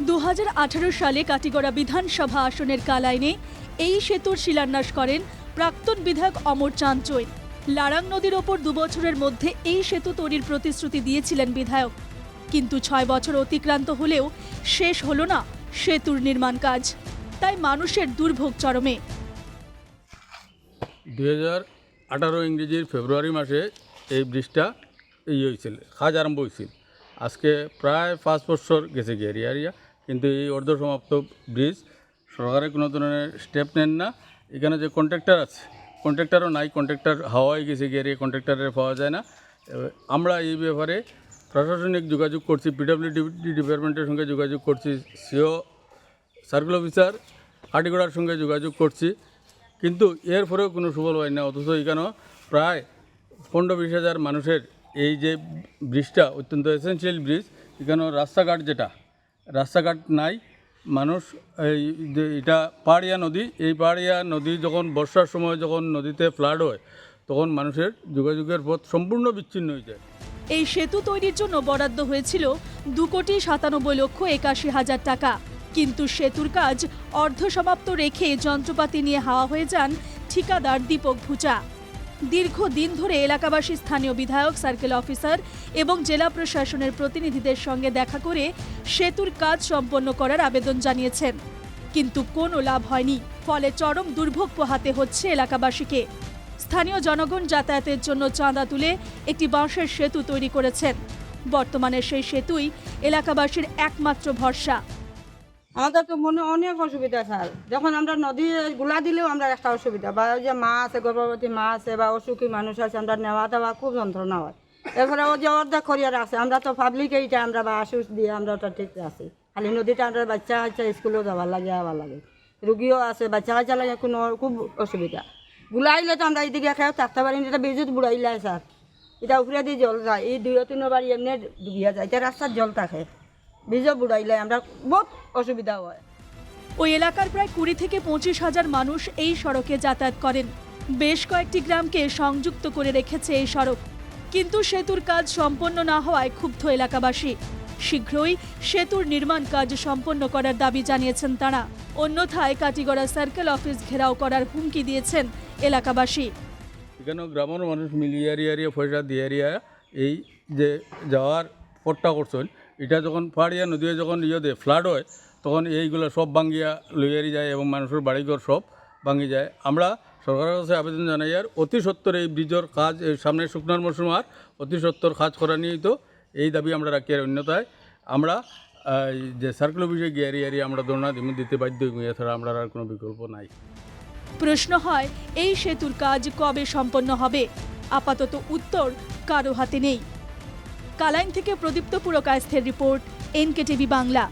দু হাজার আঠারো সালে কাটিগড়া বিধানসভা আসনের কালাইনে এই সেতুর শিলান্যাস করেন প্রাক্তন বিধায়ক অমর চাঁচই লারাং নদীর ওপর দুবছরের মধ্যে এই সেতু তৈরির প্রতিশ্রুতি দিয়েছিলেন বিধায়ক। কিন্তু ছয় বছর অতিক্রান্ত হলেও শেষ হলো না সেতুর নির্মাণ কাজ। তাই মানুষের দুর্ভোগ চরমে। দুই হাজার আঠারো ইংরেজির ফেব্রুয়ারি মাসে এই ব্রিজটা ই হয়েছিল, কাজ আরম্ভ হয়েছিল। আজকে প্রায় পাঁচ বছর গেছে গিয়ে এরিয়া কিন্তু এই অর্ধসমাপ্ত ব্রিজ সরকারের কোনো ধরনের স্টেপ নেন না। এখানে যে কন্ট্রাক্টর আছে কন্ট্রাক্টরও নাই কন্ট্রাক্টর হাওয়াই গেছে, গিয়ে কন্ট্রাক্টরের পাওয়া যায় না। আমরা এই ব্যাপারে প্রশাসনিক যোগাযোগ করছি পিডব্লিউডি ডিপার্টমেন্টের সঙ্গে যোগাযোগ করছি, সিও সার্কেল অফিসার হাটিগড়ার সঙ্গে যোগাযোগ করছি। কিন্তু এর পরেও কোনো সুফল হয় না, অথচ এখানেও প্রায় পনেরো বিশ হাজার মানুষের এই যে ব্রিজটা, অত্যন্ত এসেন্সিয়াল ব্রিজ, এখানেও রাস্তাঘাট যেটা রাস্তাঘাট নাই। মানুষ এই এটা পাহাড়িয়া নদী, এই পাহাড়িয়া নদী যখন বর্ষার সময় যখন নদীতে ফ্লাড হয়, তখন মানুষের যোগাযোগের পথ সম্পূর্ণ বিচ্ছিন্ন হয়ে যায়। এই সেতু তৈরির জন্য বরাদ্দ হয়েছিল দু কোটি সাতানব্বই লক্ষ একাশি হাজার টাকা। কিন্তু সেতুর কাজ অর্ধসমাপ্ত রেখে যন্ত্রপাতি নিয়ে হাওয়া হয়ে যান ঠিকাদার দীপক ভুচা দীর্ঘদিন ধরে এলাকাবাসী স্থানীয় বিধায়ক, সার্কেল অফিসার এবং জেলা প্রশাসনের প্রতিনিধিদের সঙ্গে দেখা করে সেতুর কাজ সম্পন্ন করার আবেদন জানিয়েছেন। কিন্তু কোনো লাভ হয়নি, ফলে চরম দুর্ভোগ পোহাতে হচ্ছে এলাকাবাসীকে। স্থানীয় জনগণ যাতায়াতের জন্য চাঁদা তুলে একটি বাঁশের সেতু তৈরি করেছেন। বর্তমানে সেই সেতুই এলাকাবাসীর একমাত্র ভরসা। আমাদের তো মনে অনেক অসুবিধা, স্যার। যখন আমরা নদী গুলা দিলেও আমরা একটা অসুবিধা। বা যে মা আছে, গর্ভবতী মা আছে, বা অসুখী মানুষ আছে, আমরা নেওয়া দেওয়া খুব যন্ত্রণা হয়। এরপরে ও যে অর্ধেক করিয়ার আছে, আমরা তো পাবলিক এইটা, আমরা বা আশুস দিয়ে আমরা ওটা ঠিক আছি। খালি নদীটা আমরা বাচ্চা কাচ্চা স্কুলেও যাওয়ার লাগে আবার লাগে। রুগীও আছে, বাচ্চা কাচ্চা লাগে, কোনো খুব অসুবিধা। বুলাইলে তো আমরা এইদিকে খেয়ে থাকতে পারি এটা বিদ্যুৎ বুড়াইলে, স্যার। এটা উপরে দিয়ে জল যায়, এই দুই তিন বাড়ি এমনি ডুবিয়া যায়, এটা রাস্তার জল থাকে। বীজও বুড়াইলে আমরা বহুত অসুবিধা হয়। ওই এলাকার প্রায় কুড়ি থেকে পঁচিশ হাজার মানুষ এই সড়কে যাতায়াত করেন। বেশ কয়েকটি গ্রামকে সংযুক্ত করে রেখেছে এই সড়ক। কিন্তু সেতুর কাজ সম্পন্ন না হওয়ায় ক্ষুব্ধ এলাকাবাসী। শীঘ্রই সেতুর নির্মাণ কাজ সম্পন্ন করার দাবি জানিয়েছেন তারা। অন্যথায় কাটিগড়া সার্কেল অফিস ঘেরাও করার হুমকি দিয়েছেন এলাকাবাসী। এখানেও গ্রামের মানুষ মিলিয়ে এরিয়া এরিয়া পয়সা দিয়ে এই যে যাওয়ার পট্টা করছেন এটা যখন পাহাড়িয়া নদী যখন ইয়ে দেয় ফ্লাড হয়, তখন এইগুলো সব ভাঙ্গিয়া লইয়ারি যায় এবং মানুষের বাড়িঘর সব ভাঙি যায়। আমরা সরকারের কাছে আবেদন জানাই, আর অতি সত্তর এই ব্রিজের কাজ সামনে শুকনার মৌসুম আর অতি সত্তর কাজ করা নিয়েই তো এই দাবি আমরা রাখি আর অন্যতায় আমরা যে সার্কেল অফিসে গিয়ে এরিয়া এরিয়া আমরা দিব, দিতে বাধ্য এছাড়া আমরা আর কোনো বিকল্প নাই। প্রশ্ন হয়, এই সেতুর কাজ কবে সম্পন্ন হবে? আপাতত উত্তর কারও হাতে নেই। কালাইন থেকে Pradipta পুরকায়স্থের report N K T V Bangla.